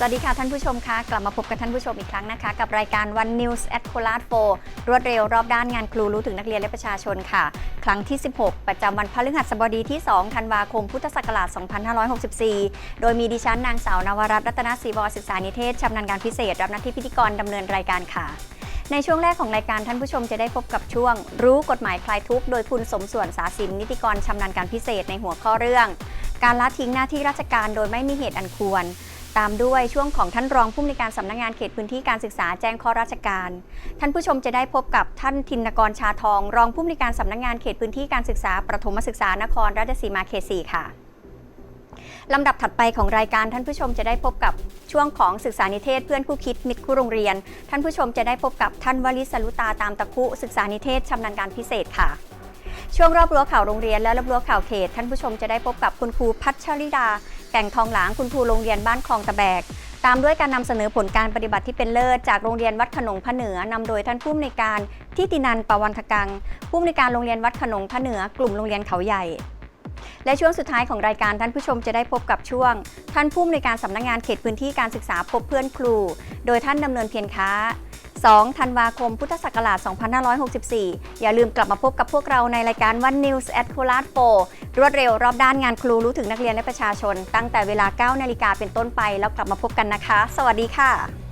สวัสดีค่ะท่านผู้ชมคะกลับมาพบกับท่านผู้ชมอีกครั้งนะคะ กับรายการ One News at c o l a d 4รวดเร็วรอบด้านงานครูรู้ถึงนักเรียนและประชาชนค่ะ ครั้งที่ 16 ประจำวันพฤหัสบดีที่ 2 ธันวาคม พุทธศักราช 2564 โดยมีดิฉันนางสาวนวรัตน์รัตนศรีวรศึกษานิเทศชำนาญการพิเศษ รับหน้าที่พิธีกรดำเนินรายการค่ะในช่วงแรกของรายการท่านผู้ชมจะได้พบกับช่วง รู้กฎหมายคลายทุกข์โดยคุณสมส่วนสาสินนิติกรชำนาญการพิเศษในหัวข้อเรื่อง การละทิ้งหน้าที่ราชการโดยไม่มีเหตุอันควร ตามด้วยช่วงของท่านรองผู้อำนวยการสำนักงานเขตพื้นที่การศึกษาแจ้งข้อราชการ ท่านผู้ชมจะได้พบกับท่านธินกรชาทอง รองผู้อำนวยการสำนักงานเขตพื้นที่การศึกษาประถมศึกษานครราชสีมาเขต4ค่ะลำดับถัดไปของรายการท่านผู้ชมจะได้พบกับช่วงของศึกษานิเทศเพื่อนคู่คิดมิตรคู่โรงเรียน ท่านผู้ชมจะได้พบกับท่านวลิศลุตาตามตะคุศึกษานิเทศชำนาญการพิเศษค่ะ ช่วงรอบรั้วข่าวโรงเรียนและรอบรั้วข่าวเขต ท่านผู้ชมจะได้พบกับคุณครูพัชริดา แก่งทองหลางคุณครูโรงเรียนบ้านคลองตะแบก ตามด้วยการนำเสนอผลการปฏิบัติที่เป็นเลิศจากโรงเรียนวัดขนงพระเหนือนำโดยท่านผู้อำนวยการทิตินันปวันทกัง ผู้อำนวยการโรงเรียนวัดขนงพระเหนือกลุ่มโรงเรียนเขาใหญ่และช่วงสุดท้ายของรายการท่านผู้ชมจะได้พบกับช่วง ท่านผู้อำนวยการสำนักงานเขตพื้นที่การศึกษาพบเพื่อนครู โดยท่านดำเนินเพียรค้า 2ธันวาคม พุทธศักราช 2564 อย่าลืมกลับมาพบกับพวกเราในรายการ One News at c o l a d 4รวดเร็วรอบด้านงานครูรู้ถึงนักเรียนและประชาชน ตั้งแต่เวลา 9 นาฬิกาเป็นต้นไป แล้วกลับมาพบกันนะคะ สวัสดีค่ะ